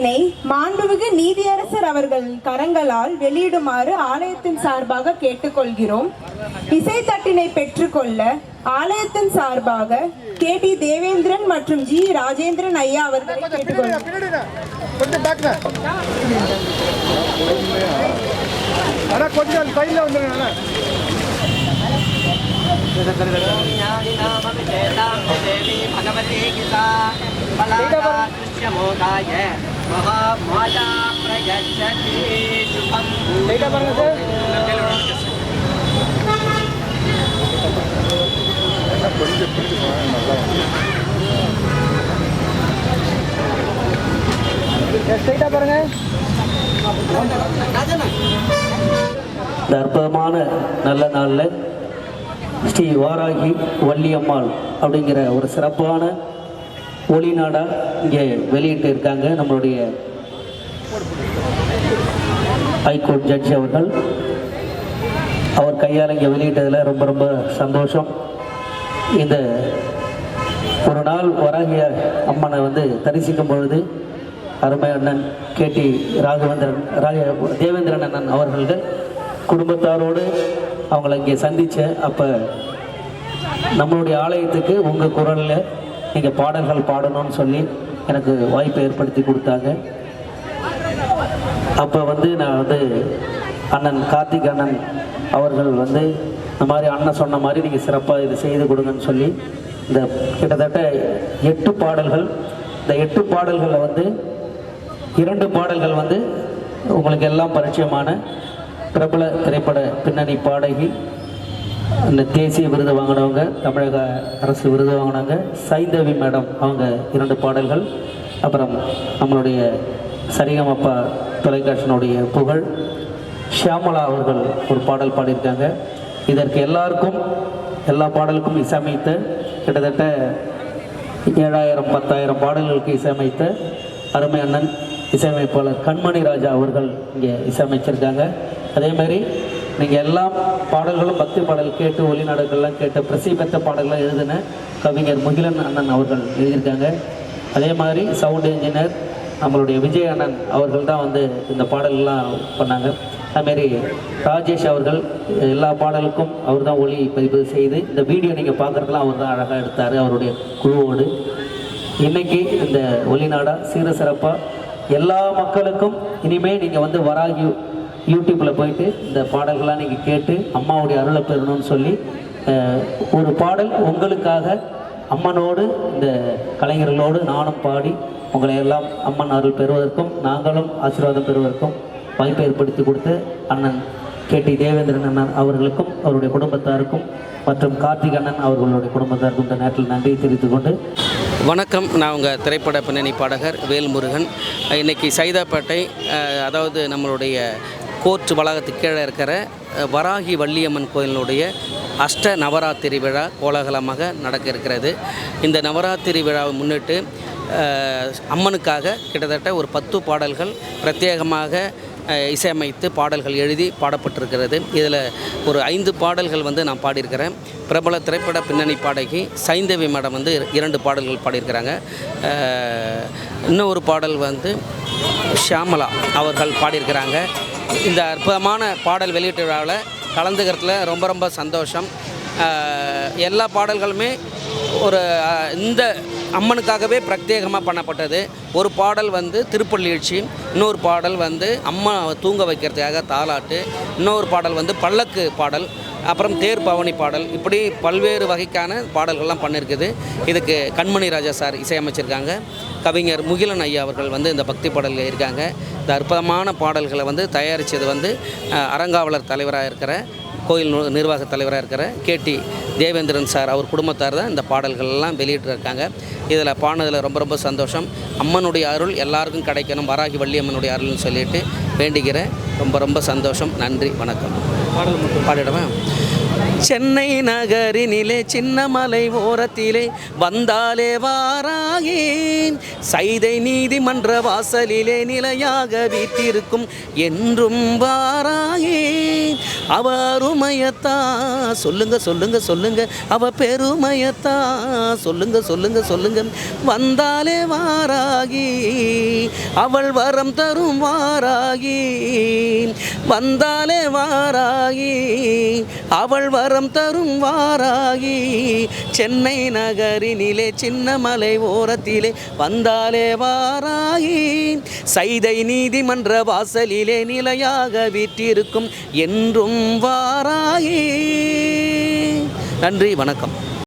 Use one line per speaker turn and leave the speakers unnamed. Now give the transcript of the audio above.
இசைத்தட்டினை மாண்புமிகு நீதியரசர் அவர்கள் கரங்களால் வெளியிடுமாறு ஆலயத்தின் சார்பாக கேட்டுக்கொள்கிறோம். இசைத்தட்டினை பெற்றுக்கொள்ள ஆலயத்தின் சார்பாக கே டி தேவேந்திரன் மற்றும் ஜி ராஜேந்திரன் ஐயா அவர்களை கேட்டுக்கொள்கிறோம்.
பலாதாத்யமோதாய மகாமாயா பிரயச்சதி சுபம்
லைட்டா பாருங்க
சார் கொஞ்சம் பிடிக்குமா நல்ல நாளில் ஸ்ரீ வாராகி வள்ளியம்மாள் அப்படிங்கிற ஒரு சிறப்பான ஒளி நாடா இங்கே வெளியிட்டு இருக்காங்க நம்மளுடைய ஹைகோர்ட் ஜட்ஜி அவர்கள். அவர் கையால் இங்கே வெளியிட்டதில் ரொம்ப ரொம்ப சந்தோஷம். இந்த ஒரு நாள் வராகிய அம்மனை வந்து தரிசிக்கும் பொழுது அருமை அண்ணன் கேடி ராகவேந்திரன் ராக தேவேந்திரன் அண்ணன் அவர்கள் குடும்பத்தாரோடு அவங்கள இங்கே சந்தித்த அப்போ நம்மளுடைய ஆலயத்துக்கு உங்கள் குரலில் நீங்கள் பாடல்கள் பாடணும்னு சொல்லி எனக்கு வாய்ப்பை ஏற்படுத்தி கொடுத்தாங்க. அப்போ வந்து நான் வந்து அண்ணன் கார்த்திக் அண்ணன் அவர்கள் வந்து இந்த மாதிரி அண்ணன் சொன்ன மாதிரி நீங்கள் சிறப்பாக இது செய்து கொடுங்கன்னு சொல்லி இந்த கிட்டத்தட்ட எட்டு பாடல்கள் இந்த எட்டு பாடல்களில் வந்து இரண்டு பாடல்கள் வந்து உங்களுக்கு எல்லாம் பரிச்சயமான பிரபல திரைப்பட பின்னணி பாடகி அந்த தேசிய விருது வாங்கினவங்க தமிழக அரசு விருது வாங்கினவங்க சைந்தவி மேடம் அவங்க இரண்டு பாடல்கள் அப்புறம் நம்மளுடைய சரிகமப்பா தொலைக்காட்சியினுடைய புகழ் ஷியாமலா அவர்கள் ஒரு பாடல் பாடியிருக்காங்க. இதற்கு எல்லாருக்கும் எல்லா பாடலுக்கும் இசையமைத்து கிட்டத்தட்ட ஏழாயிரம் பத்தாயிரம் பாடல்களுக்கு இசையமைத்த அருமை அண்ணன் இசையமைப்பாளர் கண்மணி ராஜா அவர்கள் இங்கே இசையமைச்சிருக்காங்க. அதே மாதிரி நீங்கள் எல்லா பாடல்களும் பக்தி பாடல் கேட்டு ஒளிநாடுகள்லாம் கேட்டு பிரசி பெற்ற பாடல்கள்லாம் எழுதின கவிஞர் முகிலன் அண்ணன் அவர்கள் எழுதியிருக்காங்க. அதே மாதிரி சவுண்ட் இன்ஜினியர் நம்மளுடைய விஜய் அண்ணன் அவர்கள் தான் வந்து இந்த பாடல்கள்லாம் பண்ணாங்க. அதுமாரி ராஜேஷ் அவர்கள் எல்லா பாடலுக்கும் அவர் தான் ஒளி பதிவு செய்து இந்த வீடியோ நீங்கள் பார்க்குறதுலாம் அவர் தான் அழகாக எடுத்தார் அவருடைய குழுவோடு. இன்றைக்கி இந்த ஒளிநாடா சீர சிறப்பாக எல்லா மக்களுக்கும் இனிமேல் நீங்கள் வந்து வராகி யூடியூப்பில் போயிட்டு இந்த பாடல்கள்லாம் நீங்கள் கேட்டு அம்மாவுடைய அருளை பெறணும்னு சொல்லி ஒரு பாடல் உங்களுக்காக அம்மனோடு இந்த கலைஞர்களோடு நானும் பாடி உங்களை எல்லாம் அம்மன் அருள் பெறுவதற்கும் நாங்களும் ஆசீர்வாதம் பெறுவதற்கும் வாய்ப்பை ஏற்படுத்தி கொடுத்து அண்ணன் கேடி தேவேந்திரன் அண்ணன் அவர்களுக்கும் அவருடைய குடும்பத்தாருக்கும் மற்றும் கார்த்திக் அண்ணன் அவர்களுடைய குடும்பத்தாருக்கும் இந்த நேரத்தில் நன்றி தெரிவித்துக் கொண்டு
வணக்கம். நான் உங்கள் திரைப்பட பின்னணி பாடகர் வேல்முருகன். இன்னைக்கு சைதாப்பேட்டை அதாவது நம்மளுடைய கோர்ட் வளாகத்துக்கு கீழே இருக்கிற வராகி வள்ளியம்மன் கோயிலினுடைய அஷ்ட நவராத்திரி விழா கோலாகலமாக நடக்க இருக்கிறது. இந்த நவராத்திரி விழாவை முன்னிட்டு அம்மனுக்காக கிட்டத்தட்ட ஒரு பத்து பாடல்கள் பிரத்யேகமாக இசையமைத்து பாடல்கள் எழுதி பாடப்பட்டிருக்கிறது. இதில் ஒரு ஐந்து பாடல்கள் வந்து நான் பாடியிருக்கிறேன். பிரபல திரைப்பட பின்னணி பாடகி சைந்தவி மேடம் வந்து இரண்டு பாடல்கள் பாடியிருக்கிறாங்க. இன்னொரு பாடல் வந்து ஷியாமலா அவர்கள் பாடியிருக்கிறாங்க. இந்த அற்புதமான பாடல் வெளியீட்டு விழாவில் கலந்துக்கிறதுல ரொம்ப ரொம்ப சந்தோஷம். எல்லா பாடல்களுமே ஒரு இந்த அம்மனுக்காகவே பிரத்யேகமாக பண்ணப்பட்டது. ஒரு பாடல் வந்து திருப்பள்ளியழ்ச்சி இன்னொரு பாடல் வந்து அம்மா தூங்க வைக்கிறதுக்காக தாலாட்டு இன்னொரு பாடல் வந்து பல்லக்கு பாடல் அப்புறம் தேர் பவனி பாடல் இப்படி பல்வேறு வகைக்கான பாடல்கள்லாம் பண்ணியிருக்குது. இதுக்கு கண்மணி ராஜா சார் இசையமைச்சிருக்காங்க. கவிஞர் முகிலன் ஐயா அவர்கள் வந்து இந்த பக்தி பாடலில் இருக்காங்க. இந்த அற்புதமான பாடல்களை வந்து தயாரித்தது வந்து அறங்காவலர் தலைவராக இருக்கிற கோயில் நிர்வாக தலைவராக இருக்கிற கேடி தேவேந்திரன் சார் அவர் குடும்பத்தார் தான் இந்த பாடல்கள் எல்லாம் வெளியிட்டிருக்காங்க. இதில் பாடினதில் ரொம்ப ரொம்ப சந்தோஷம். அம்மனுடைய அருள் எல்லாருக்கும் கிடைக்கணும் வராகி வள்ளி அம்மனுடைய அருள்னு சொல்லிட்டு வேண்டிக்கிறேன். ரொம்ப ரொம்ப சந்தோஷம். நன்றி வணக்கம். பாடல் மட்டும். பாடிடுவேன்
சென்னை நகரினிலே சின்ன மலை ஓரத்திலே வந்தாலே வாராகி சைதை நீதிமன்ற வாசலிலே நிலையாக வீட்டிருக்கும் என்றும் வாராகி அவ அருமையத்தா சொல்லுங்க சொல்லுங்க சொல்லுங்க. அவ பெருமையத்தா சொல்லுங்க சொல்லுங்க சொல்லுங்க. வந்தாலே வாராகி அவள் வரம் தரும் வாராகி. வந்தாலே வாராகி அவள் வரம் தரும் வாராகி. சென்னை நகரினிலே சின்னமலை ஓரத்திலே வந்தாலே வாராகி. சைதை நீதிமன்ற வாசலிலே நிலையாக வீற்றிருக்கும் என்றும் வாராகி. நன்றி வணக்கம்.